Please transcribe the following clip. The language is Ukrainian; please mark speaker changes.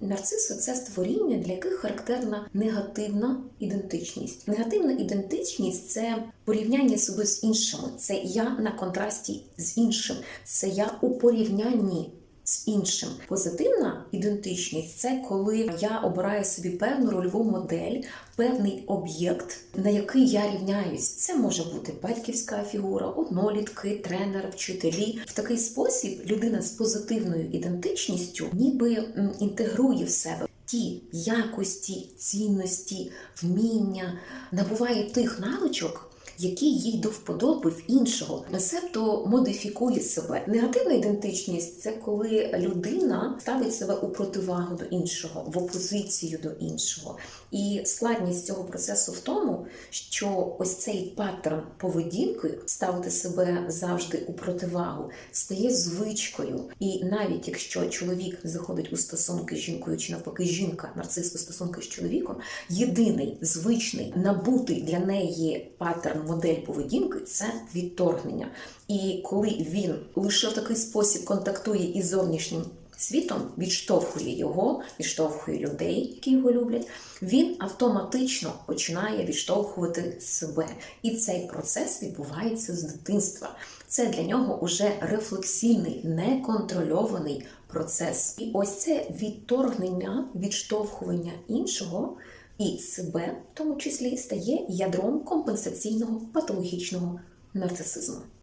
Speaker 1: Нарциси це створіння, для яких характерна негативна ідентичність. Негативна ідентичність це порівняння себе з іншими. Це я на контрасті з іншим, це я у порівнянні. З іншим позитивна ідентичність це коли я обираю собі певну рольову модель, певний об'єкт, на який я рівняюсь. Це може бути батьківська фігура, однолітки, тренери, вчителі. В такий спосіб людина з позитивною ідентичністю ніби інтегрує в себе. Ті якості, цінності, вміння набуває тих навичок, які їй до вподоби в іншого, себто модифікує себе. Негативна ідентичність це коли людина ставить себе у противагу до іншого, в опозицію до іншого. І складність цього процесу в тому, що ось цей паттерн поведінки ставити себе завжди у противагу стає звичкою. І навіть якщо чоловік заходить у стосунки з жінкою, чи навпаки, жінка нарцис у стосунки з чоловіком, єдиний звичний набутий для неї паттерн модель поведінки це відторгнення. І коли він лише в такий спосіб контактує із зовнішнім світом, відштовхує його, відштовхує людей, які його люблять, він автоматично починає відштовхувати себе. І цей процес відбувається з дитинства. Це для нього уже рефлексійний, неконтрольований процес. І ось це відторгнення, відштовхування іншого і себе, в тому числі, стає ядром компенсаційного патологічного нарцисизму.